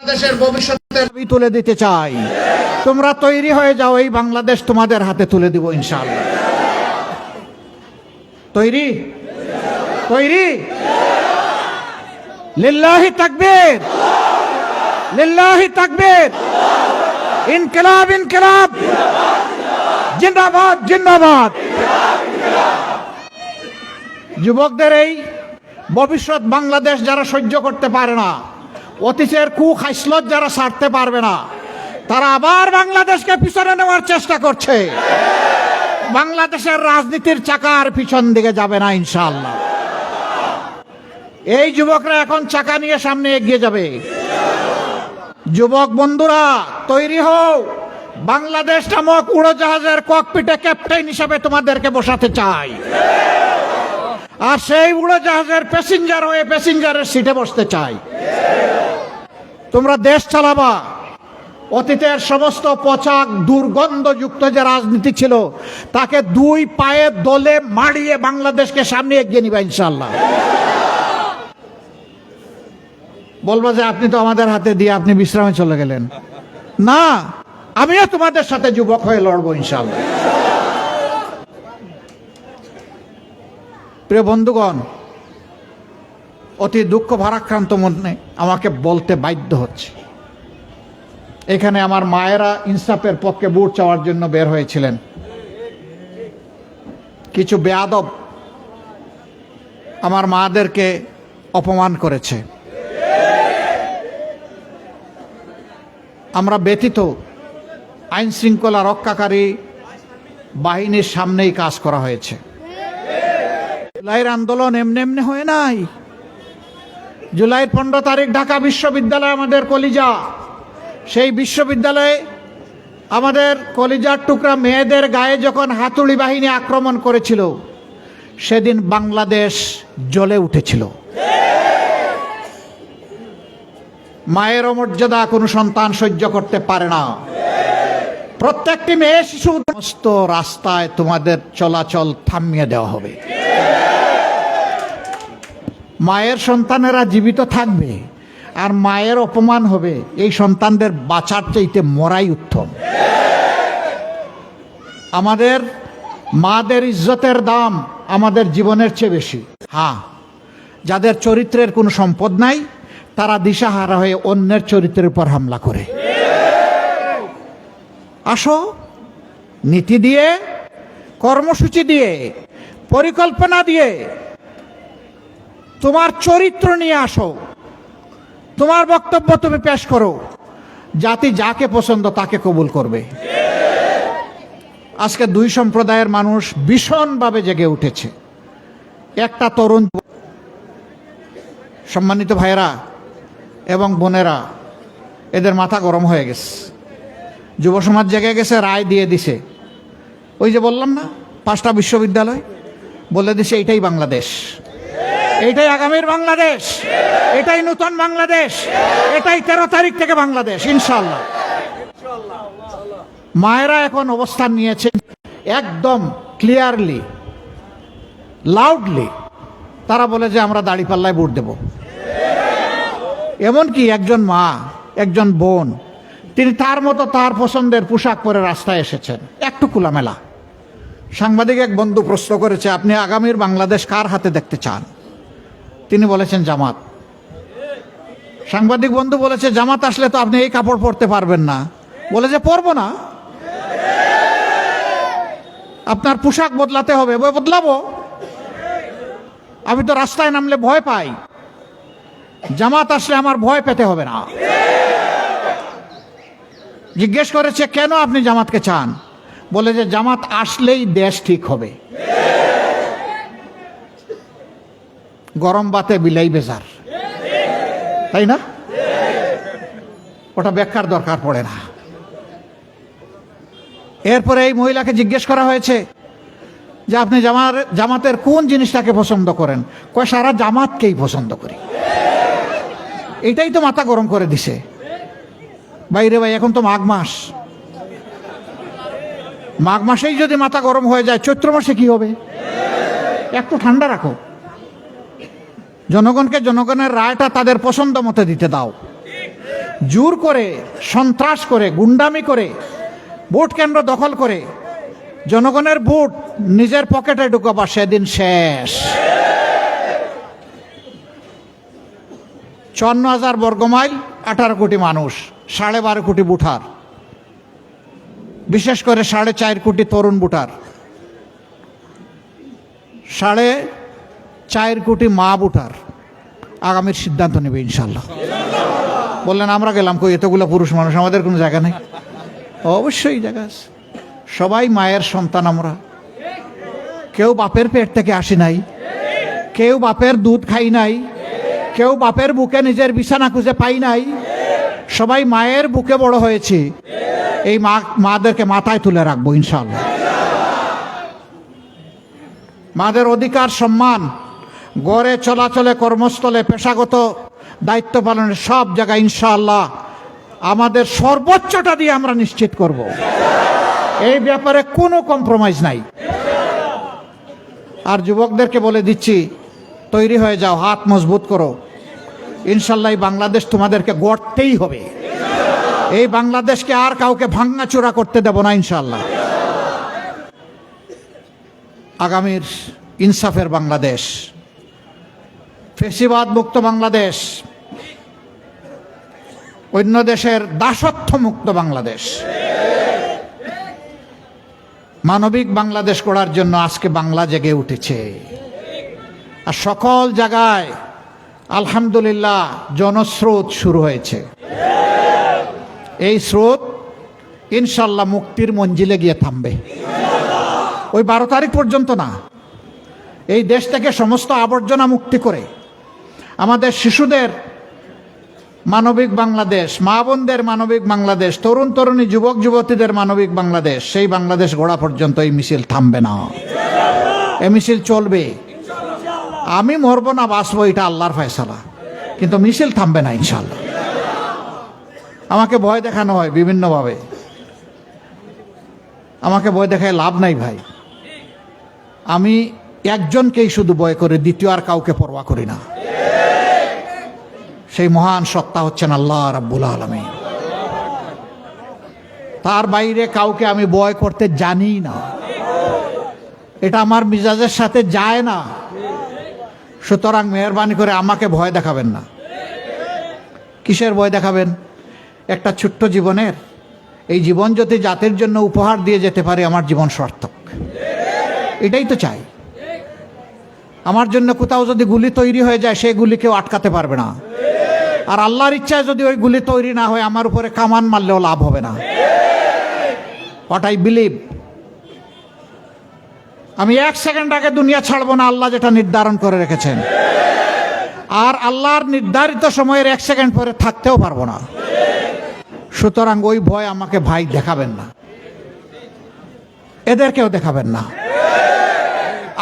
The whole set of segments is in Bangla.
বাংলাদেশের ভবিষ্যতের তুলে দিতে চাই। তোমরা তৈরি হয়ে যাও, এই বাংলাদেশ তোমাদের হাতে তুলে দিব ইনশাআল্লাহ। তৈরি? তৈরি? লিল্লাহি তাকবীর। লিল্লাহি তাকবীর। ইনকিলাব ইনকিলাব। জিন্দাবাদ জিন্দাবাদ। যুবকদের এই ভবিষ্যৎ বাংলাদেশ যারা সহ্য করতে পারে না অতীতের কু খাইসলত যারা সারতে পারবে না, তারা আবার বাংলাদেশকে পিছনে নেওয়ার চেষ্টা করছে। বাংলাদেশের রাজনীতির চাকার পিছন দিকে যাবে না ইনশাল্লাহ এই যুবকরা এখন চাকা নিয়ে সামনে এগিয়ে যাবে। যুবক বন্ধুরা, তৈরি হও। বাংলাদেশ নামক উড়োজাহাজের ককপিটে ক্যাপ্টেন হিসাবে তোমাদেরকে বসাতে চাই। আর সেই উড়োজাহাজের প্যাসেঞ্জার হয়ে প্যাসেঞ্জারের সিটে বসতে চাই। তোমরা দেশ চালাবা। অতীতের সমস্ত পচাক দুর্গন্ধযুক্ত যে রাজনীতি ছিল, তাকে দুই পায়ে দলে মাড়িয়ে বাংলাদেশকে সামনে এগিয়ে নিবা ইনশাল্লাহ বলব যে আপনি তো আমাদের হাতে দিয়ে আপনি বিশ্রামে চলে গেলেন। না, আমিও তোমাদের সাথে যুবক হয়ে লড়বো ইনশাল্লাহ প্রিয় বন্ধুগণ অতি দুঃখ ভারাক্রান্ত মনে আমাকে বলতে বাধ্য হচ্ছে। এখানে আমার মায়েরা ইনসাফের পক্ষে বুট চাওয়ার জন্য বের হয়েছিলেন। কিছু বেয়াদব আমার মাদেরকে অপমান করেছে। আমরা ব্যতীত আইন শৃঙ্খলা রক্ষাকারী বাহিনীর সামনেই কাজ করা হয়েছে। জুলাইয়ের আন্দোলন এমনি এমনি হয়ে নাই? জুলাইয়ের পনেরো তারিখ ঢাকা বিশ্ববিদ্যালয় আমাদের কলিজা। সেই বিশ্ববিদ্যালয়ে আমাদের কলিজার টুকরা মেয়েদের গায়ে যখন হাতুড়ি বাহিনী আক্রমণ করেছিল, সেদিন বাংলাদেশ জ্বলে উঠেছিল। মায়ের অমর্যাদা কোনো সন্তান সহ্য করতে পারে না। প্রত্যেকটি মেয়ে শিশু সমস্ত রাস্তায় তোমাদের চলাচল থামিয়ে দেওয়া হবে। মায়ের সন্তানেরা জীবিত থাকবে আর মায়ের অপমান হবে, এই সন্তানদের বাঁচার চাইতে মরাই উত্তম। আমাদের মাদের ইজ্জতের দাম আমাদের জীবনের চেয়ে বেশি। হ্যাঁ যাদের চরিত্রের কোনো সম্পদ নাই, তারা দিশাহারা হয়ে অন্যের চরিত্রের উপর হামলা করে। আসো, নীতি দিয়ে, কর্মসূচি দিয়ে, পরিকল্পনা দিয়ে তোমার চরিত্র নিয়ে আসো। তোমার বক্তব্য তুমি পেশ করো। জাতি যাকে পছন্দ তাকে কবুল করবে। আজকে দুই সম্প্রদায়ের মানুষ ভীষণভাবে জেগে উঠেছে। একটা তরুণ সম্মানিত ভাইয়েরা এবং বোনেরা, এদের মাথা গরম হয়ে গেছে। যুব সমাজ জেগে গেছে, রায় দিয়ে দিছে। ওই যে বললাম না, পাঁচটা বিশ্ববিদ্যালয়, বলে দিছে এটাই বাংলাদেশ। এইটাই আগামীর বাংলাদেশ। এটাই নতুন বাংলাদেশ। এটাই তেরো তারিখ থেকে বাংলাদেশ ইনশাল্লাহ মায়েরা এখন অবস্থান নিয়েছে একদম ক্লিয়ারলি লাউডলি তারা বলে যে আমরা দাড়িপাল্লায় ভোট দেব। এমনকি একজন মা, একজন বোন, তিনি তার মতো তার পছন্দের পোশাক পরে রাস্তায় এসেছেন। একটু খোলামেলা। সাংবাদিক এক বন্ধু প্রশ্ন করেছে, আপনি আগামীর বাংলাদেশ কার হাতে দেখতে চান? তিনি বলেছেন জামাত। সাংবাদিক বন্ধু বলেছে, জামাত আসলে তো আপনি এই কাপড় পরতে পারবেন না। বলে যে, পরবো না। আপনার পোশাক বদলাতে হবে। বদলাবো। আমি তো রাস্তায় নামলে ভয় পাই। জামাত আসলে আমার ভয় পেতে হবে না। জিজ্ঞেস করেছে, কেন আপনি জামাতকে চান? বলে যে, জামাত আসলেই দেশ ঠিক হবে। গরম বাতে বিলাই বেজার। তাই না? ওটা ব্যাখ্যার দরকার পড়ে না। এরপরে এই মহিলাকে জিজ্ঞেস করা হয়েছে যে আপনি জামার, জামাতের কোন জিনিসটাকে পছন্দ করেন? কয়, সারা জামাতকেই পছন্দ করি। এটাই তো মাথা গরম করে দিছে। বাইরে ভাই, এখন তো মাঘ মাস। মাঘ মাসেই যদি মাথা গরম হয়ে যায়, চৈত্র মাসে কি হবে? একটু ঠান্ডা রাখো। জনগণকে জনগণের রায়টা তাদের পছন্দ মতে দিতে দাও। জোর করে, সন্ত্রাস করে, গুন্ডামি করে, ভোট কেন্দ্র দখল করে, জনগণের ভোট নিজের পকেটে ঢুকাবা সেদিন শেষ। চুয়ান্ন হাজার বর্গমাইল, আঠারো কোটি মানুষ, সাড়ে বারো কোটি বুঠার বিশেষ করে সাড়ে চার কোটি তরুণ বুটার সাড়ে চার কোটি মা বুটার। আগামীর সিদ্ধান্ত নেবে ইনশাল্লাহ বললেন, আমরা গেলাম কই? এতগুলো পুরুষ মানুষ, আমাদের কোনো জায়গা নেই? অবশ্যই জায়গা আছে। সবাই মায়ের সন্তান আমরা। কেউ বাপের পেট থেকে আসি নাই। কেউ বাপের দুধ খাই নাই। কেউ বাপের বুকে নিজের বিছানা খুঁজে পাই নাই। সবাই মায়ের বুকে বড় হয়েছে। এই মা, মাদেরকে মাথায় তুলে রাখব ইনশাল্লাহ মাদের অধিকার, সম্মান গড়ে চলাচলে কর্মস্থলে পেশাগত দায়িত্ব পালনের সব জায়গায় ইনশাআল্লাহ আমাদের সর্বোচ্চটা দিয়ে আমরা নিশ্চিত করব। এই ব্যাপারে কোনো কম্প্রোমাইজ নাই। আর যুবকদেরকে বলে দিচ্ছি, তৈরি হয়ে যাও, হাত মজবুত করো। ইনশাল্লাহ বাংলাদেশ তোমাদেরকে গড়তেই হবে। এই বাংলাদেশকে আর কাউকে ভাঙ্গাচোরা করতে দেব না ইনশাল্লাহ আগামীর ইনসাফের বাংলাদেশ। ফেসিবাদ মুক্ত বাংলাদেশ, অন্য দেশের দাসত্ব মুক্ত বাংলাদেশ। মানবিক বাংলাদেশ করার জন্য আজকে বাংলা জেগে উঠেছে। আর সকল জায়গায় আলহামদুলিল্লাহ জনস্রোত শুরু হয়েছে। এই স্রোত ইনশাল্লাহ মুক্তির মঞ্জিলে গিয়ে থামবে। ওই বারো তারিখ পর্যন্ত না, এই দেশ থেকে সমস্ত আবর্জনা মুক্তি করে আমাদের শিশুদের মানবিক বাংলাদেশ, মা বোনদের মানবিক বাংলাদেশ, তরুণ তরুণী, যুবক যুবতীদের মানবিক বাংলাদেশ, সেই বাংলাদেশ গোড়া পর্যন্ত এই মিছিল থামবে না। এই মিছিল চলবে। আমি মরবো না, বাঁচবো, এটা আল্লাহর ফয়সালা। কিন্তু মিছিল থামবে না ইনশাল্লাহ আমাকে ভয় দেখানো হয় বিভিন্নভাবে। আমাকে ভয় দেখায় লাভ নাই ভাই। আমি একজনকেই শুধু ভয় করে, দ্বিতীয় আর কাউকে পরোয়া করি না। সেই মহান সত্তা হচ্ছেন আল্লাহ রাব্বুল আলমী তার বাইরে কাউকে আমি ভয় করতে জানি না। এটা আমার মিজাজের সাথে যায় না। সুতরাং মেহরবানি করে আমাকে ভয় দেখাবেন না। কিসের ভয় দেখাবেন? একটা ছোট্ট জীবনের। এই জীবন যদি জাতির জন্য উপহার দিয়ে যেতে পারে, আমার জীবন সার্থক। এটাই তো চাই। আমার জন্য কোথাও যদি গুলি তৈরি হয়ে যায়, সেই গুলি কেউ আটকাতে পারবে না। আর আল্লাহর ইচ্ছায় যদি ওই গুলি তৈরি না হয়, আমার উপরে কামান মারলেও লাভ হবে না। আই বিলিভ আমি এক সেকেন্ড আগে দুনিয়া ছাড়বো না, আল্লাহ যেটা নির্ধারণ করে রেখেছেন। আর আল্লাহর নির্ধারিত সময়ের এক সেকেন্ড পরে থাকতেও পারব না। সুতরাং ওই ভয় আমাকে ভাই দেখাবেন না। এদেরকেও দেখাবেন না।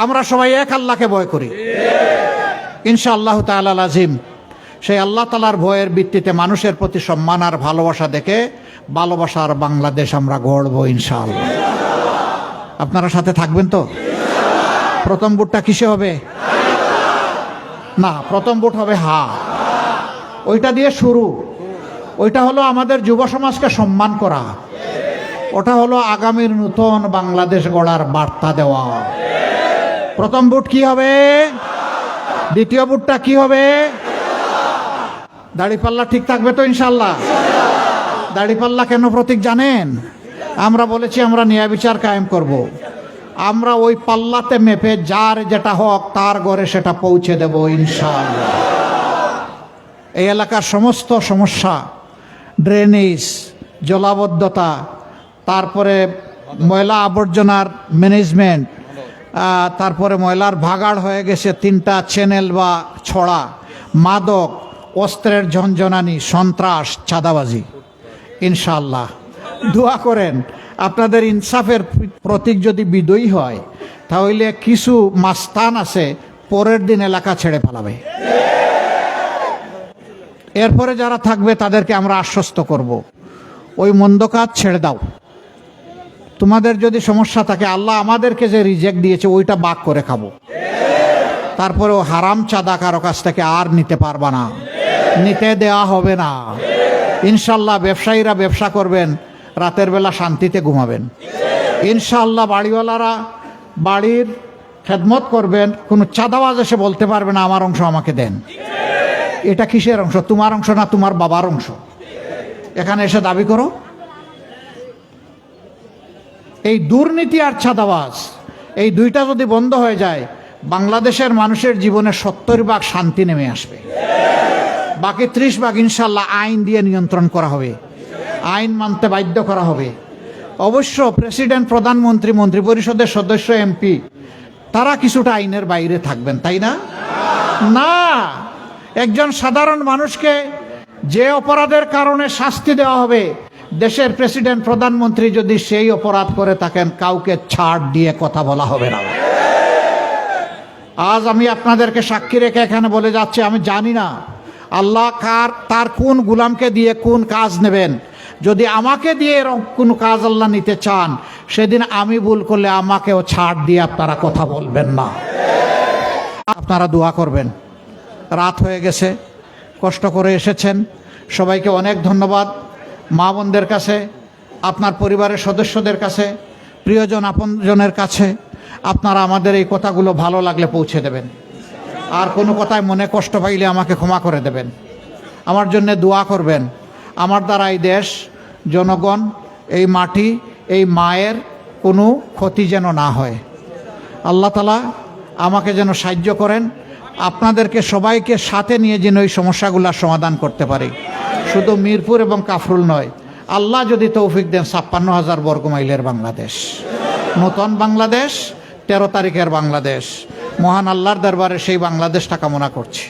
আমরা সবাই এক আল্লাহকে ভয় করি। ইনশা আল্লাহ তাল আজিম সেই আল্লাহ তালার ভয়ের ভিত্তিতে মানুষের প্রতি সম্মান আর ভালোবাসা দেখে ভালোবাসার বাংলাদেশ আমরা গড়ব ইনশাল আপনারা সাথে থাকবেন তো? প্রথম বুটটা কিসে হবে? না, প্রথম বুট হবে হা। ওইটা দিয়ে শুরু। ওইটা হলো আমাদের যুব সমাজকে সম্মান করা। ওটা হলো আগামীর নতুন বাংলাদেশ গড়ার বার্তা দেওয়া। প্রথম বুট কি হবে? দ্বিতীয় বুটটা কি হবে? দাড়িপাল্লা ঠিক থাকবে তো ইনশাল্লাহ? দাড়িপাল্লা কেন প্রতীক জানেন? আমরা বলেছি আমরা ন্যায় বিচার কায়েম করব। আমরা ওই পাল্লাতে মেপে যার যেটা হক তার ঘরে সেটা পৌঁছে দেব ইনশাল্লাহ এই এলাকার সমস্ত সমস্যা ড্রেনেজ জলাবদ্ধতা, তারপরে ময়লা আবর্জনার ম্যানেজমেন্ট তারপরে ময়লার ভাগাড় হয়ে গেছে তিনটা চ্যানেল বা ছড়া, মাদক অস্ত্রের ঝনঝনানি, সন্ত্রাস, চাঁদাবাজি। ইনশাল্লাহ দোয়া করেন, আপনাদের ইনসাফের প্রতীক যদি বিদয়ী হয়, তাহলে কিছু মাস্তান আছে, পরের দিন এলাকা ছেড়ে পালাবে। এরপরে যারা থাকবে, তাদেরকে আমরা আশ্বস্ত করব। ওই মন্দ কাজ ছেড়ে দাও। তোমাদের যদি সমস্যা থাকে, আল্লাহ আমাদেরকে যে রিজেক্ট দিয়েছে, ওইটা বাক করে খাব। তারপরে ও হারাম চাঁদা কারও কাছ থেকে আর নিতে পারবা না। নিতে দেওয়া হবে না। ইনশাল্লাহ ব্যবসায়ীরা ব্যবসা করবেন, রাতের বেলা শান্তিতে ঘুমাবেন। ইনশাল্লাহ বাড়িওয়ালারা বাড়ির খেদমত করবেন, কোনো চাঁদাবাজ এসে বলতে পারবে না, আমার অংশ আমাকে দেন। এটা কিসের অংশ? তোমার অংশ না তোমার বাবার অংশ? এখানে এসে দাবি করো। এই দুর্নীতি আর ছাদাবাজ এই দুইটা যদি বন্ধ হয়ে যায়, বাংলাদেশের মানুষের জীবনে সত্তর ভাগ শান্তি নেমে আসবে। বাকি ত্রিশ ভাগ ইনশাল্লাহ আইন দিয়ে নিয়ন্ত্রণ করা হবে। আইন মানতে বাধ্য করা হবে। অবশ্য প্রেসিডেন্ট, প্রধানমন্ত্রী মন্ত্রী পরিষদের সদস্য, এমপি, তারা কিছুটা আইনের বাইরে থাকবেন, তাই না? না! একজন সাধারণ মানুষকে যে অপরাধের কারণে শাস্তি দেওয়া হবে, দেশের প্রেসিডেন্ট, প্রধানমন্ত্রী যদি সেই অপরাধ করে থাকেন, কাউকে ছাড় দিয়ে কথা বলা হবে না। আজ আমি আপনাদেরকে সাক্ষী রেখে এখানে বলে যাচ্ছি, আমি জানি না আল্লাহ কার, তার কোন গুলামকে দিয়ে কোন কাজ নেবেন? যদি আমাকে দিয়ে এরকম কোনো কাজ আল্লাহ নিতে চান, সেদিন আমি ভুল করলে আমাকেও ছাড় দিয়ে আপনারা কথা বলবেন না। আপনারা দোয়া করবেন। রাত হয়ে গেছে, কষ্ট করে এসেছেন। সবাইকে অনেক ধন্যবাদ। মা বোনদের কাছে, আপনার পরিবারের সদস্যদের কাছে, প্রিয়জন আপনজনের কাছে, আপনারা আমাদের এই কথাগুলো ভালো লাগলে পৌঁছে দেবেন। আর কোনো কথায় মনে কষ্ট পাইলে আমাকে ক্ষমা করে দেবেন। আমার জন্য দোয়া করবেন। আমার দ্বারা এই দেশ, জনগণ, এই মাটি, এই মায়ের কোনো ক্ষতি যেন না হয়। আল্লাহ তালা আমাকে যেন সাহায্য করেন। আপনাদেরকে সবাইকে সাথে নিয়ে যেন এই সমস্যাগুলোর সমাধান করতে পারি। শুধু মিরপুর এবং কাফরুল নয়, আল্লাহ যদি তৌফিক দেন ছাপ্পান্ন হাজার বর্গ মাইলের বাংলাদেশ। নতুন বাংলাদেশ, তেরো তারিখের বাংলাদেশ। মহান আল্লাহর দরবারে সেই বাংলাদেশটা কামনা করছি।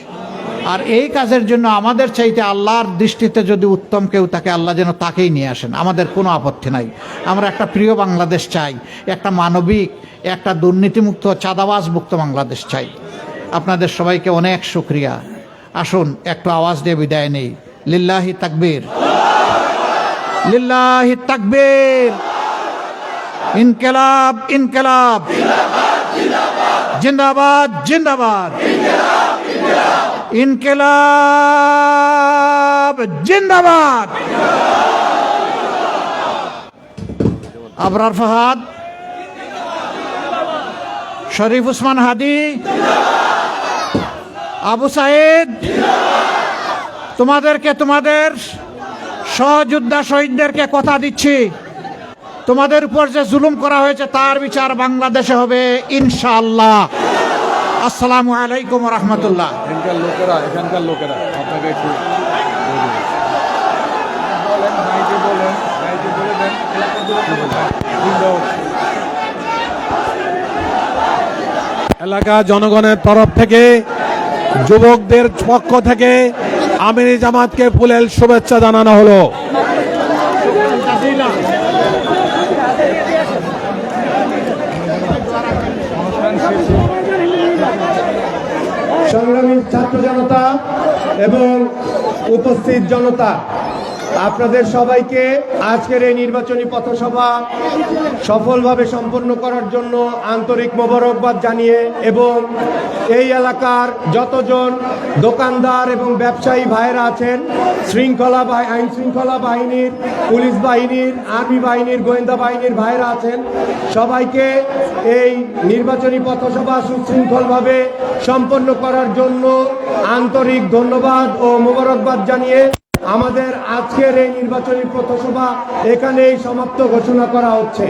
আর এই কাজের জন্য আমাদের চাইতে আল্লাহর দৃষ্টিতে যদি উত্তম কেউ তাকে আল্লাহ যেন তাকেই নিয়ে আসেন, আমাদের কোনো আপত্তি নাই। আমরা একটা প্রিয় বাংলাদেশ চাই, একটা মানবিক, একটা দুর্নীতিমুক্ত চাঁদাবাজ মুক্ত বাংলাদেশ চাই। আপনাদের সবাইকে অনেক শুক্রিয়া। আসুন, একটু আওয়াজ দিয়ে বিদায় নেই। লিল্লাহি তাকবীর। লিল্লাহি তাকবীর। ইনকেলাব ইনকেলাব। জিন্দাবাদ। জিন্দাবাদ ইনকেলাব, জিন্দাবাদ। আবরার ফাহাদ। শরীফ উসমান হাদি। আবু সাইদ। তোমাদেরকে তোমাদের সহযোদ্ধা শহীদদেরকে কথা দিচ্ছি। তোমাদের উপর যে জুলুম করা হয়েছে তার বিচার বাংলাদেশে হবে ইনশাআল্লাহ আসসালামু আলাইকুম রহমতুল্লাহ এখানকার লোকেরা এখানকার লোকেরা আপনাকে একটু। এলাকা জনগণের তরফ থেকে যুবকদের পক্ষ থেকে আমিরি জামাতকে ফুলেল শুভেচ্ছা জানানো হলো ছাত্র জনতা এবং উপস্থিত জনতা। আপনাদের সবাইকে আজকের এই নির্বাচনী পথসভা সফলভাবে সম্পন্ন করার জন্য আন্তরিক মোবারকবাদ জানিয়ে এবং এই এলাকার যতজন দোকানদার এবং ব্যবসায়ী ভাইয়েরা আছেন, শৃঙ্খলা আইন শৃঙ্খলা বাহিনীর, পুলিশ বাহিনীর, আর্মি বাহিনীর, গোয়েন্দা বাহিনীর ভাইয়েরা আছেন, সবাইকে এই নির্বাচনী পথসভা সুশৃঙ্খলভাবে সম্পন্ন করার জন্য আন্তরিক ধন্যবাদ ও মোবারকবাদ জানিয়ে আমাদের আজকের এই নির্বাচনী পথসভা এখানেই সমাপ্ত ঘোষণা করা হচ্ছে।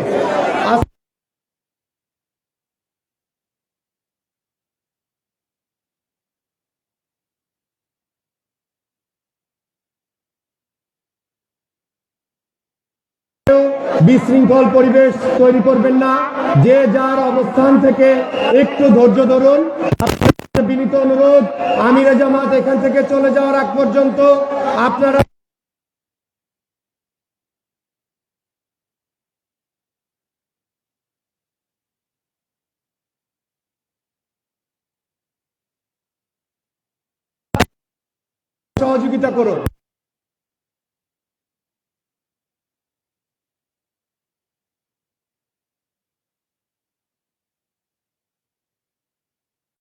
বিশৃঙ্খল পরিবেশ তৈরি করবেন না। যে যার অবস্থান থেকে একটু ধৈর্য ধরুন। বিনীত অনুরোধ আমিরা জামাত এখান থেকে চলে যাওয়ার আগ পর্যন্ত আপনারা সহযোগিতা করুন।